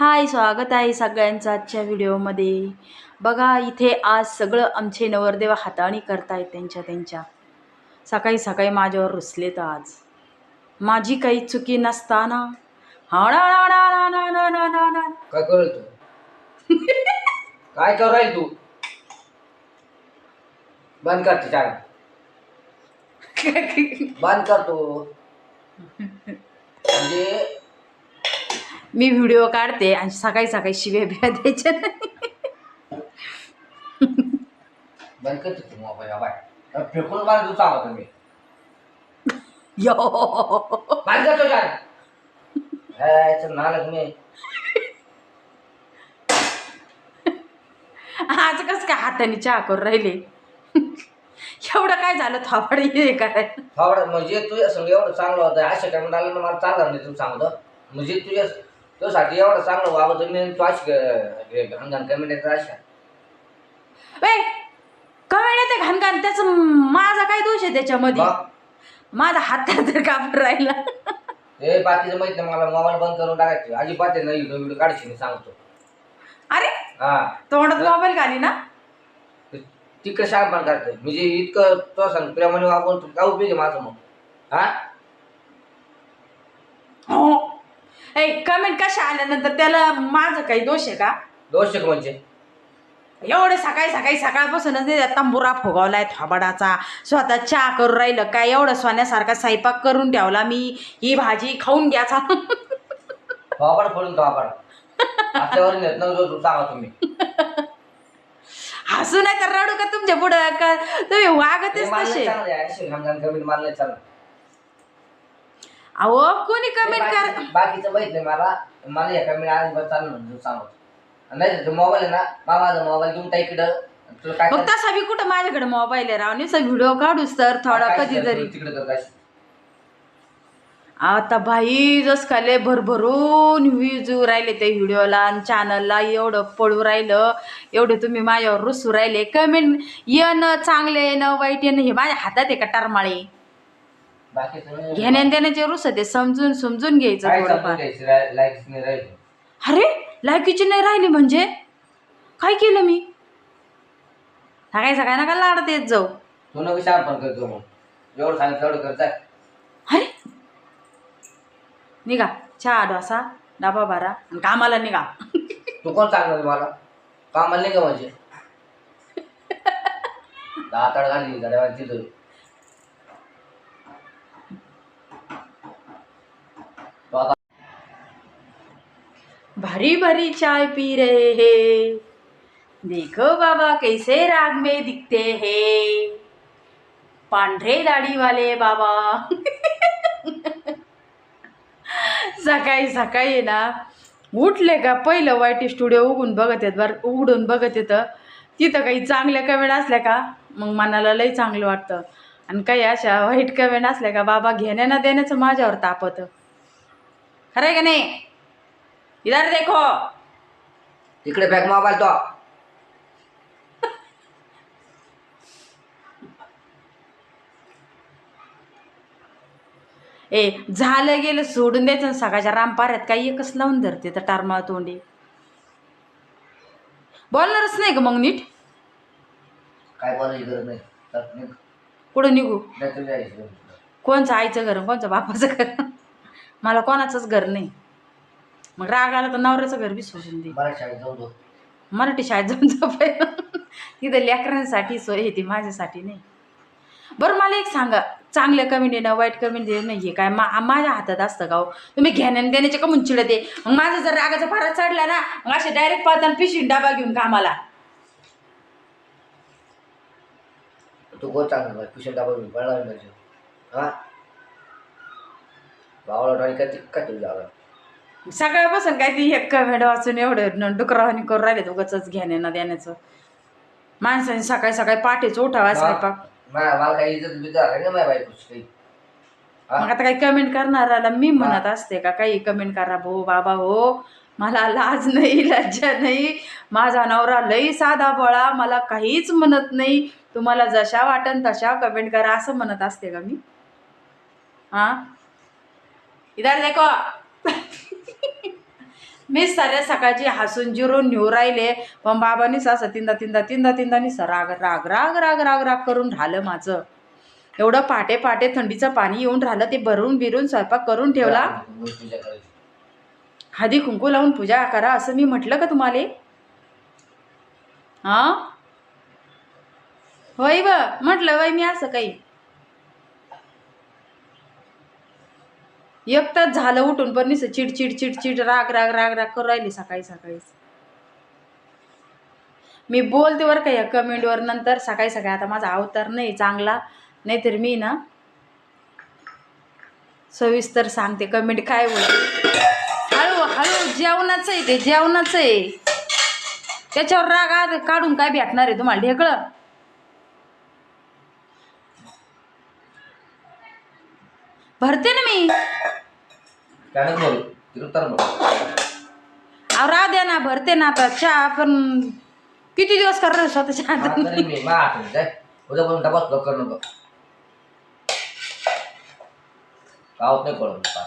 हाय स्वागत आहे सगळ्यांचं आजच्या व्हिडिओमध्ये. बघा इथे आज सगळं आमचे नवरदेव हाताळणी करतायत त्यांच्या त्यांच्या. सकाळी सकाळी माझ्यावर रुसलेत आज. माझी काही चुकी नसताना. हा काय करेल तू? काय करू राहील तू? बंद कर ते बंद कर तू. म्हणजे मी व्हिडिओ काढते आणि सकाळी सकाळी शिव्या बिव्या द्यायच्या नाही. बंद कर तू मोबाईल बाय. फेकून तू यो. बंद नालक मी. आज कसं काय हाताने चहा करून राहिले? एवढं काय झालं? थोपड हे करायला. फावडा म्हणजे तुझ्या संग एवढं चांगलं होतं. अशा आलं ना मला चालणार नाही तू सांगतो. म्हणजे तुझ्या तुझ्यासाठी एवढं चांगलं वागत मी तू अशी घाण कमेंट अशा. ए कमेंट येते घाणघाण त्याचं माझा काय दोष आहे त्याच्यामध्ये? मग? माझा हात तर कापड राहिला. हे बाकीचं माहीत नाही मला मोबाईल बंद करून टाकायचे. अजिबात आहे नाही व्हिडिओ काढायची मी सांगतो. अरे हा. तोंडात मोबाईल घाली ना तिकडे शाळपण करते म्हणजे इतकं तो सांग प्रेमाने वागून तू काय उपयोग आहे माझं मग? हा? हो. ए कमेंट कशा आल्यानंतर? त्याला माझं काही दोष आहे का? दोष म्हणजे? एवढे सकाळी सकाळी सकाळपासूनच ते तंबुरा फुगवलाय थोबाडाचा. स्वतः चहा करून राहिलं काय? एवढं सोन्यासारखा स्वयंपाक करून ठेवला मी. ही भाजी खाऊन घ्याचा फोडून आपल्यावर नेत सांगा तुम्ही. हसू नाही तर रडू का तुमच्या पुढं? का तुम्ही वागतेच तसे. नाही अहो कोणी कमेंट कर बाकी- बाकीचं माहीत नाही मला. मला या कमेंट अजिबात चालणार नाही तू सांगतो. नाही तर मोबाईल आहे ना मा माझा मोबाईल घेऊन टाक इकडं. तुला काय मग तसा बी कुठं माझ्याकडे मोबाईल आहे राव? नुसतं व्हिडिओ काढूस तर थोडा काय तिकडे कर काय? आता भाई जस खाले भरभरून व्ह्यूज राहिले त्या व्हिडिओला आणि चॅनलला एवढं पळू राहिलं. एवढे तुम्ही माझ्यावर रुसू राहिले. कमेंट येणं चांगले येणं वाईट येणं हे माझ्या हातात आहे का टरमाळे? घेण्या देण्याचे रुस ते समजून समजून घ्यायचं काय थोडंफार. लाईक्स नाही राहिले. अरे लायकीची नाही राहिली म्हणजे? काय केलं मी? सकाळी सकाळी नका लाडत येत जाऊ. तू नको शाळपण करतो मग. सांगितलं करताय अरे! निघा. चहा डोसा डबा बारा आणि कामाला निघा. तू कोण सांगणार मला? कामाला नाही का म्हणजे. दहा तड घालली गाड्या तिथं भारी भारी चाय पी रहे हैं। देखो बाबा कैसे राग में दिखते हैं। पांढरे दाढी वाले बाबा। सकाळी सकाळी आहे ना उठले का पहिलं वाईट स्टुडिओ उघडून बघत येत बरं उघडून बघत येतं तिथं काही चांगल्या कमेंट असल्या का? मग मनाला लई चांगलं वाटतं. आणि काही अशा वाईट कमेंट असल्या का बाबा घेण्यानं देण्याचं माझ्यावर तापतं. खरं आहे का नाही? इधर देखो। तिकडे बॅग मोबाईल तो. ए झालं गेलं सोडून द्यायचं ना सकाळच्या रामपाऱ्यात. काही एकच लावून धरते तर टारमाळ तोंडी. बोलणारच नाही का मग नीट. काय बोलायची गरज नाही. तर निघ. कुठं निघू? नाही. कोणचं आईचं घर कोणचं बापाचं घर? मला कोणाचंच घर नाही. मग राग आला तर नवऱ्याचं घर बी सोडून दे. मराठी शाळेत जाऊ दो मराठी शाळेत जाऊन झोपाय. तिथं लेकरांसाठी सोय आहे ती माझ्यासाठी नाही. बरं मला एक सांगा. चांगल्या कमेंट येणं वाईट कमेंट येणं हे काय? मा माझ्या हातात असतं का हो? तुम्ही घेण्यान देण्याचे का म्हणून चिडते मग माझं जर रागाचा फारा चढला ना मग असे डायरेक्ट पाहताना पिशवी डबा घेऊन कामाला. तू कोण चांगलं कुशल डबा घेऊन पळणार म्हणजे हा? भावाला ड्रॉइंग का का तुझ्या जागा सगळ्यापासून काय ती एक कमेंट वाचून एवढं डुकरावानी करून राहिले उगाच घेण्यानं देण्याचं. माणसाने सकाळी सकाळी पाठीच उठावा स्वयंपाक. मला मला काही इज्जत बिज्जत आहे ना माझ्या बायकोची काही? मग आता काही कमेंट करणाराला मी म्हणत असते का काही कमेंट करा भो बाबा हो मला लाज नाही लज्जा नाही माझा नवरा लई साधा बळा मला काहीच म्हणत नाही. तुम्हाला जशा वाटन तशा कमेंट करा असं म्हणत असते का मी? हां? इधर देखो. मी साऱ्या सकाळची हसून जिरून नेऊ राहिले. पण बाबांनीच असं तिंदा तिंदा तिंदा तिंदा निसा राग राग राग राग राग राग करून राहिलं माझं. एवढं पाटे पाटे थंडीचं पाणी येऊन राहिलं ते भरून बिरून स्वयंपाक करून ठेवला. हळदी कुंकू लावून पूजा करा असं मी म्हटलं का तुम्हाला? हा? होय ब म्हटलं वय मी असं काही. एक तास झालं उठून पण निस चिडचिड चिडचिड राग राग राग राग करू राहिली सकाळी सकाळीच मी बोलते बरं का या कमेंटवर नंतर सकाळी सकाळी. आता माझा अवतार नाही चांगला नाहीतर मी ना सविस्तर सांगते कमेंट काय बोलते. हळू हळू जेवणाचं आहे ते जेवणाचं आहे. त्याच्यावर राग आद काढून काय भेटणार आहे तुम्हाला ढेकळं? भरते ना मी. त्यानं बोल तिकडं तर बोल अहो राह द्या ना भरते ना आता चहा पण किती दिवस करणार स्वतःच्या हा, हातात? तरी मी मा आठवण जाय. उद्या पण डबा सुद्धा कर नको गावात नाही पडत पा.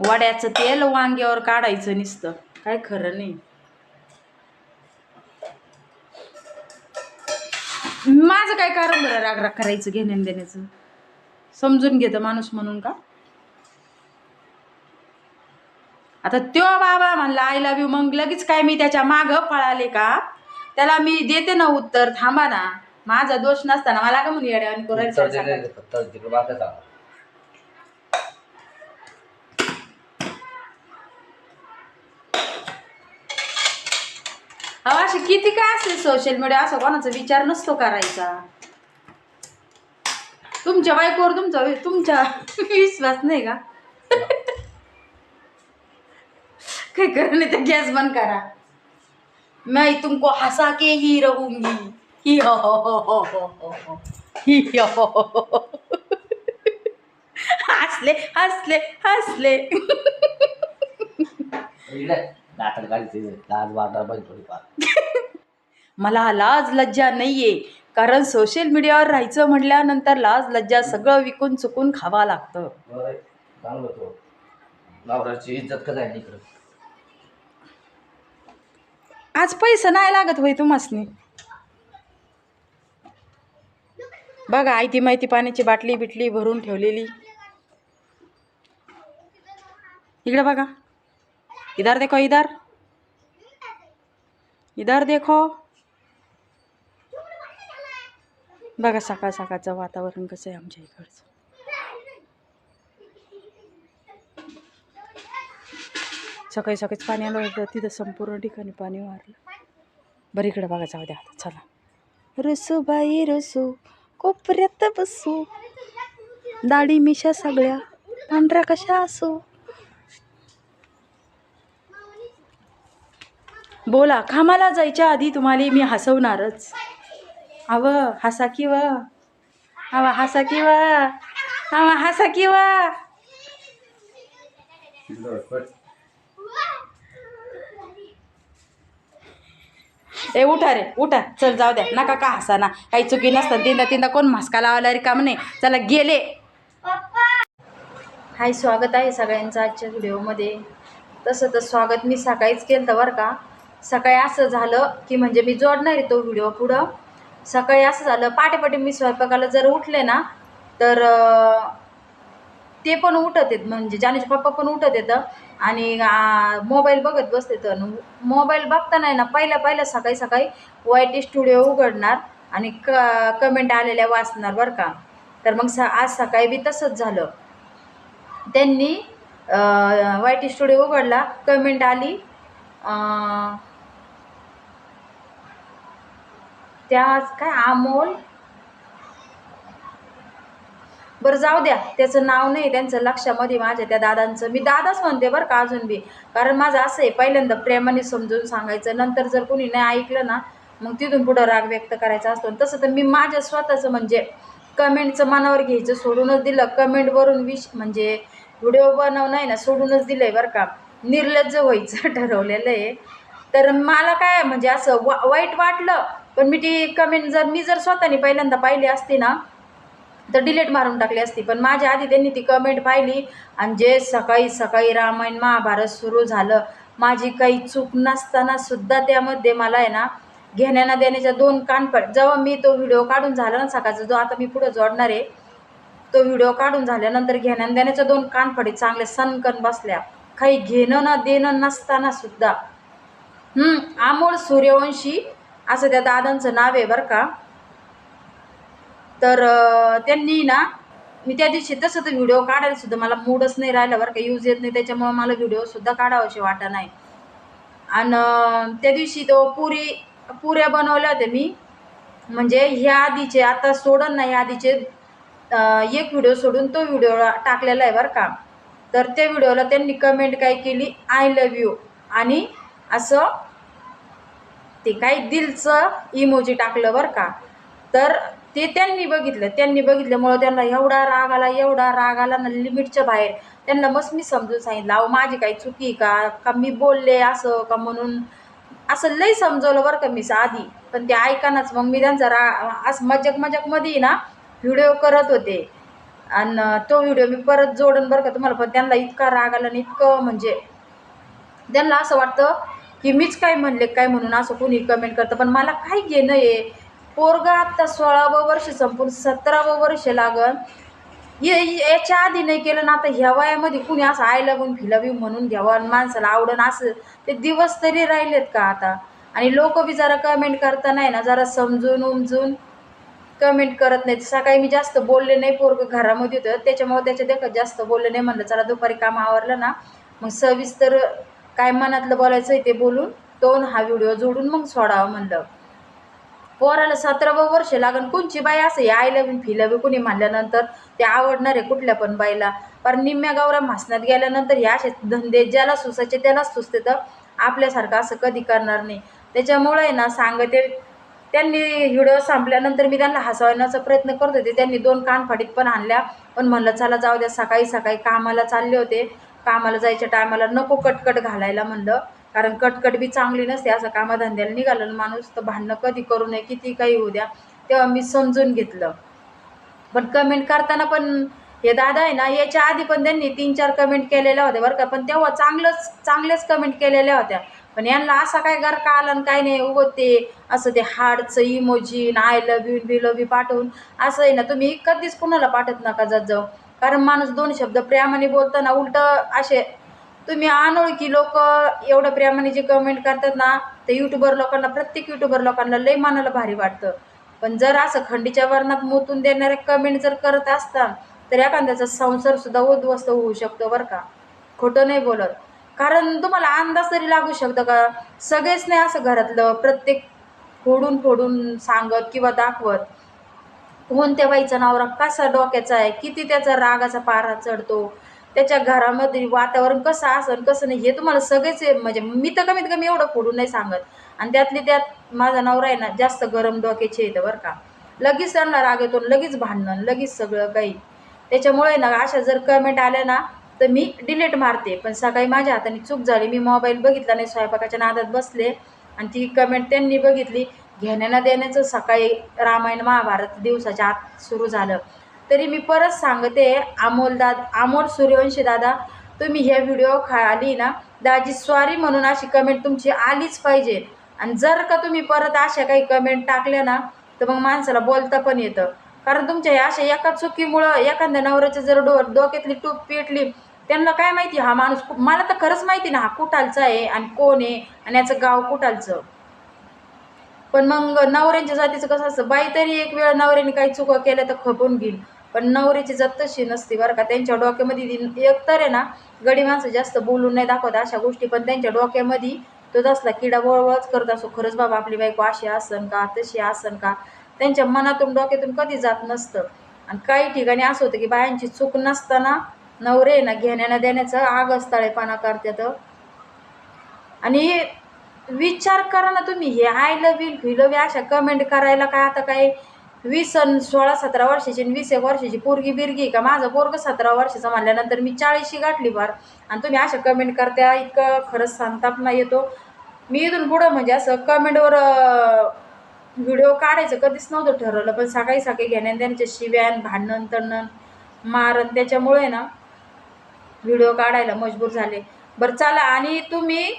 वड्याचं तेल वांग्यावर काढायचं नुसतं. काय खरं नाही. माझं काय कारण बरं राग राग करायचं घेण्यान देण्याचं समजून घेतं माणूस म्हणून का? आता त्यो बाबा म्हणला आय लव्ह यू मग लगेच काय मी त्याच्या मागं पळाले का? त्याला मी देते ना उत्तर थांबा ना. माझा दोष नसताना मला का म्हणून तर करायचं ते- तर तिकडं बाकी सांग अहो असे किती काय असेल सोशल मीडिया असं कोणाचा विचार नसतो करायचा. तुमच्या बायकोवर तुमचा तुमच्या विश्वास नाही का? काय करा नाही तर गॅस बंद करा. मैं तुमको हसा के ही रहूंगी. ही हो हो हो हो हो हो हो. ही हो हो, हो, हो. हसले हसले हसले. लाज वाटा पण थोडीफार. मला लाज लज्जा नाहीये. कारण सोशल मीडियावर राहायचं म्हटल्यानंतर लाज लज्जा सगळं विकून चुकून खावा लागतं. आज पैसा नाही लागत होय तुम्हासनी. बघा आयती माहिती पाण्याची बाटली बिटली भरून ठेवलेली. इकडे बघा. इधर देखो इधर. इधर देखो. बघा सकाळ सकाळचं वातावरण कसं आहे आमच्या इकडचं. सकाळी सकाळीच पाणी आलं होतं तिथं संपूर्ण ठिकाणी पाणी वारलं बरं इकडे बघा जाऊ द्या आता चला. रसू बाई रसू कोपऱ्यात बसू. दाढी मिशा सगळ्या पांढऱ्या कशा असू? बोला कामाला जायच्या आधी तुम्हाला मी हसवणारच. अव हसा की व. हवा हसा की व. हवा हसा की व. ए उठा रे उठा. चल जाऊ द्या. नका का हसा ना काही चुकी नसतात. तीनदा तीनदा कोण मास्का लावायला रिकाम नाही. चला गेले. हाय स्वागत आहे सगळ्यांचं आजच्या व्हिडिओमध्ये. तसं तर स्वागत मी सकाळीच केलं तर बरं का. सकाळी असं झालं की म्हणजे मी जोडणार आहे तो व्हिडिओ पुढं. सकाळी असं झालं पाटे मी स्वयंपाकाला जर उठले ना तर ते पण उठत आहेत. म्हणजे जानेचे पप्पा पण उठत येतं आणि मोबाईल बघत बसते तर मोबाईल बघताना आहे ना पहिल्या पहिल्या सकाळी सकाळी वाय टी स्टुडिओ उघडणार आणि क कमेंट आलेल्या वाचणार बरं का. तर मग स आज सकाळी बी तसंच झालं. त्यांनी वाय टी स्टुडिओ उघडला कमेंट आली अं, काय अमोल? बरं जाऊ द्या. त्याचं नाव नाही त्यांचं लक्षामध्ये माझ्या त्या दादांचं. मी दादाच म्हणते बरं का अजून बी. कारण माझं असं आहे पहिल्यांदा प्रेमाने समजून सांगायचं नंतर जर कोणी नाही ऐकलं ना मग तिथून पुढं राग व्यक्त करायचा असतो. तसं तर मी माझ्या स्वतःचं म्हणजे कमेंटचं मनावर घ्यायचं सोडूनच दिलं. कमेंटवरून विश म्हणजे व्हिडिओ बनवणं आहे ना सोडूनच दिलं आहे बरं का. निर्लज्ज व्हायचं ठरवलेलं आहे. तर मला काय म्हणजे असं वा वाईट वाटलं. पण मी ती कमेंट जर मी जर स्वतःने पहिल्यांदा पाहिली असती ना तर डिलीट मारून टाकली असती. पण माझ्या आधी त्यांनी ती कमेंट पाहिली आणि जे सकाळी सकाळी रामायण महाभारत सुरू झालं माझी काही चूक नसताना सुद्धा त्यामध्ये मला आहे ना घेण्याना देण्याच्या दोन कानपट जेव्हा मी तो व्हिडिओ काढून झाला ना सकाळचा जो आता मी पुढं जोडणार आहे तो व्हिडिओ काढून झाल्यानंतर घेण्यानं देण्याच्या दोन कानफडीत चांगले सनकन बसल्या. काही घेणं ना देणं नसताना सुद्धा. हम्म, सूर्यवंशी असं त्या दादांचं नाव आहे बरं का. तर त्यांनी ना मी त्या दिवशी तसं तर व्हिडिओ काढायला सुद्धा मला मूडच नाही राहिला बरं का यूज येत नाही त्याच्यामुळं मला व्हिडिओसुद्धा काढावाशी वाटा नाही. आणि त्या दिवशी तो पुरी पुऱ्या बनवल्या होत्या मी. म्हणजे ह्या आधीचे आता सोडन ना ह्या आधीचे एक व्हिडिओ सोडून तो व्हिडिओ टाकलेला आहे बरं का. तर त्या व्हिडिओला त्यांनी कमेंट काय केली? आय लव्ह यू आणि असं ते काही दिलचं इमोजी टाकलं बरं का. तर ते त्यांनी बघितलं त्यांनी बघितल्यामुळं त्यांना एवढा राग आला एवढा राग आला ना लिमिटच्या बाहेर. त्यांना मस्त मी समजून सांगितलं अहो माझी काही चुकी आहे का? का मी बोलले असं का म्हणून? असं लई समजवलं बरं का मी आधी पण ते ऐकानाच मग मी त्यांचा रा असं मजक मजकमध्ये ना व्हिडिओ करत होते. आणि तो व्हिडिओ मी परत जोडून बरं का तुम्हाला पण त्यांना इतका राग आला आणि इतकं म्हणजे त्यांना असं वाटतं की मीच काय म्हणले काय म्हणून असं कोणी कमेंट करतं? पण मला काय घेणं आहे. पोरगा आत्ता सोळावं वर्ष संपून सतरावं वर्ष लागन ये याच्या आधी नाही केलं ना आता ह्या वयामध्ये कुणी असं आय लागून फिलावी म्हणून घ्यावं आणि माणसाला आवडन असं. ते दिवस तरी राहिलेत का आता? आणि लोक बी जरा कमेंट करता नाही ना जरा समजून उमजून कमेंट करत नाहीत. सकाळी मी जास्त बोलले नाही पोरग घरामध्ये होतं. त्याच्यामुळे त्याच्या देखत जास्त बोलले नाही म्हणलं चला दुपारी काम आवरलं ना. मग सविस्तर काय मनातलं बोलायचं आहे ते बोलून दोन हा व्हिडिओ जोडून मग सोडावं म्हणलं. पोराला सतरावं वर्ष लागन कोणची बाई असं आय लव्ह फी लव्ह कुणी म्हणल्यानंतर ते आवडणार आहे कुठल्या पण बाईला. पण निम्म्या गावरा म्हसण्यात गेल्यानंतर हे असे धंदे ज्याला सुसायचे त्यालाच सुचते तर आपल्यासारखं असं कधी करणार नाही. त्याच्यामुळे ना सांगते त्यांनी व्हिडिओ संपल्यानंतर मी त्यांना हसवण्याचा प्रयत्न करत होते. त्यांनी दोन कानफाटीत पण आणल्या. पण म्हणलं चला जाऊ द्या सकाळी सकाळी कामाला चालले होते. कामाला जायच्या टायमाला नको कटकट घालायला म्हणलं. कारण कटकट बी चांगली नसते असं कामाधंद्याला निघालं माणूस तर भांडणं कधी करू नये किती काही होऊ द्या तेव्हा मी समजून घेतलं. पण कमेंट करताना पण हे दादा आहे ना याच्या आधी पण त्यांनी तीन चार कमेंट केलेल्या होत्या बरं का पण तेव्हा चांगलंच चांगलेच कमेंट केलेल्या होत्या. पण यांना असा काय घर का आला आणि काय नाही उगवते असं ते हार्डचं इमोजी आय लव्ह यू बी लव्ह यू पाठवून असं आहे ना तुम्ही कधीच कुणाला पाठवत नका जात जाऊ. कारण माणूस दोन शब्द प्रेमाने बोलताना उलट असे तुम्ही अनोळखी लोक एवढं प्रेमाने जे कमेंट करतात ना ते यूट्यूबर लोकांना प्रत्येक यूट्यूबर लोकांना लई मनाला भारी वाटतं. पण जर असं खंडीच्या वर्णात मोतून देणारे कमेंट जर करत असता तर एखाद्याचा संसारसुद्धा उद्ध्वस्त होऊ शकतो बरं का. खोटं नाही बोलत. कारण तुम्हाला अंदाज तरी लागू शकतं का? सगळेच नाही असं घरातलं प्रत्येक फोडून फोडून सांगत किंवा दाखवत. कोणत्या बाईचा नवरा कसा डोक्याचा आहे? किती त्याचा रागाचा पारा चढतो? त्याच्या घरामध्ये वातावरण कसं असेल कसं नाही हे तुम्हाला सगळेच म्हणजे मी तर कमीत कमी एवढं फोडून नाही सांगत. आणि त्यातली त्यात माझा नवरा आहे ना जास्त गरम डोक्याचे येतं बरं का. लगेच त्यांना राग येतो लगेच भांडणं लगेच सगळं काही. त्याच्यामुळे ना अशा जर कमेंट आल्या ना तर मी डिलीट मारते. पण सकाळी माझ्या हाताने चूक झाली. मी मोबाईल बघितला नाही स्वयंपाकाच्या नादात बसले. आणि ती कमेंट त्यांनी बघितली. घेण्याला देण्याचं सकाळी रामायण महाभारत दिवसाच्या आत सुरू झालं. तरी मी परत सांगते अमोलदाद अमोल सूर्यवंशी दादा तुम्ही ह्या व्हिडिओ खाली ना दाजी स्वारी म्हणून अशी कमेंट तुमची आलीच पाहिजे. आणि जर का तुम्ही परत अशा काही कमेंट टाकल्या ना तर मग माणसाला बोलता पण येतं. कारण तुमच्या ह्या अशा एका चुकीमुळं एखाद्या नवऱ्याच्या जर डो डोक्यातली टूप पेटली त्यांना काय माहिती हा माणूस मला तर खरंच माहिती ना हा कुठालचा आहे आणि कोण आहे आणि याचं गाव कुठालचं. पण मग नवऱ्यांच्या जातीचं कसं असतं? बाई तरी एक वेळ नवऱ्याने काही चुका केल्या तर खपून घेईल. पण नवऱ्याची जात तशी नसते बरं का. त्यांच्या डोक्यामध्ये ती- एक तर आहे ना गडी माणसं जास्त बोलून नाही दाखवत अशा गोष्टी पण त्यांच्या डोक्यामध्ये तो तसला किडा वळवळच करत असो खरंच बाबा आपली बायको अशी असन का तशी असन का त्यांच्या मनातून डोक्यातून कधी जात नसतं. आणि काही ठिकाणी असं होतं की बायांची चूक नसताना नवरे ना घेण्यानं देण्याचं आगस्ताळेपणा करतात. आणि विचार करा ना तुम्ही हे I love you we love अशा कमेंट करायला काय आता काय? वीस अन सोळा सतरा वर्षाची आणि वीस एक वर्षाची पोरगी बिरगी का? माझं पोरग सतरा वर्षाचं म्हणल्यानंतर मी चाळीसशी गाठली फार. आणि तुम्ही अशा कमेंट करत्या इतकं खरंच संताप नाही येतो. मी इथून पुढं म्हणजे असं कमेंटवर व्हिडिओ काढायचं कधीच नव्हतं ठरवलं पण सकाळी सकाळी घेण्यान त्यांच्या शिव्यान भांडण तणण मारण त्याच्यामुळे ना व्हिडिओ काढायला मजबूर झाले. बरं चला आणि तुम्ही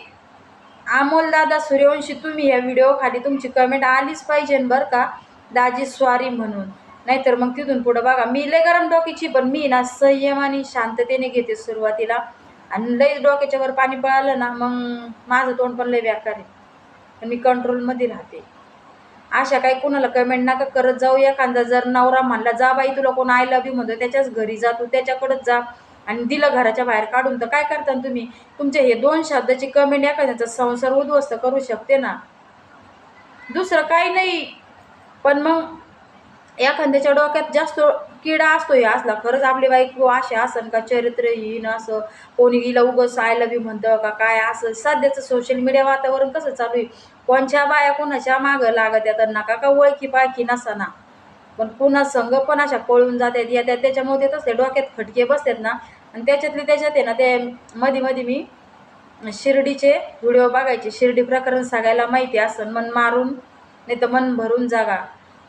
अमोलदादा सूर्यवंशी तुम्ही या व्हिडिओ खाली तुमची कमेंट आलीच पाहिजे बरं का? दाजी स्वारी म्हणून. नाहीतर मग तिथून पुढं बघा. मी लय गरम डोक्याची पण मी ना संयम आणि शांततेने घेते सुरुवातीला. आणि लई डोक्याच्या वर पाणी पळालं ना मग माझं तोंड पण लय व्याकार आहे. पण मी कंट्रोलमध्ये राहते. अशा काही कुणाला कमेंट नका करत जाऊ. एखादा जर नवरा म्हणला जा बाई तुला कोण आय लव्ह यू म्हणतो त्याच्याच घरी जा. तू त्याच्याकडंच जा. आणि दिलं घराच्या बाहेर काढून तर काय करता तुम्ही? तुमचे हे दोन शब्दाची कमेंट एखाद्याचा संसार उद्ध्वस्त करू शकते ना? दुसरं काही नाही. पण मग एखाद्याच्या डोक्यात जास्त किडा असतो हे असला खरंच आपली बायको अशी असन का चरित्रहीन असं कोणी हिला उगस आयला बी म्हणतं का काय असं. सध्याचं सोशल मीडिया वातावरण कसं चालू आहे? कोणच्या बाया कोणाच्या मागं लागत येतात नका का ओळखी पाळखी नसताना पण पुन्हा संघ पण अशा पळून जातात येतात त्याच्यामुळे ते तसले डोक्यात खटके बसतात ना. आणि त्याच्यातले त्याच्यात आहे ना ते मध्ये मध्ये मी शिर्डीचे व्हिडिओ बघायचे. शिर्डी प्रकरण सगळ्याला माहिती असं मन मारून नाही तर मन भरून जागा.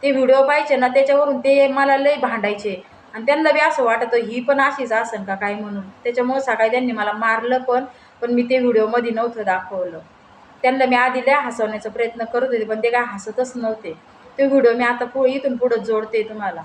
ते व्हिडिओ पाहिजे ना त्याच्यावरून ते मला लई भांडायचे. आणि त्यांना बी असं वाटतं ही पण अशीच असन का काय म्हणून. त्याच्यामुळं सकाळी त्यांनी मला मारलं पण पण मी ते व्हिडिओमध्ये नव्हतं दाखवलं. त्यांना मी आधी लय हसवण्याचा प्रयत्न करत होते पण ते काय हसतच नव्हते. ते व्हिडिओ मी आता पो इथून पुढं जोडते तुम्हाला.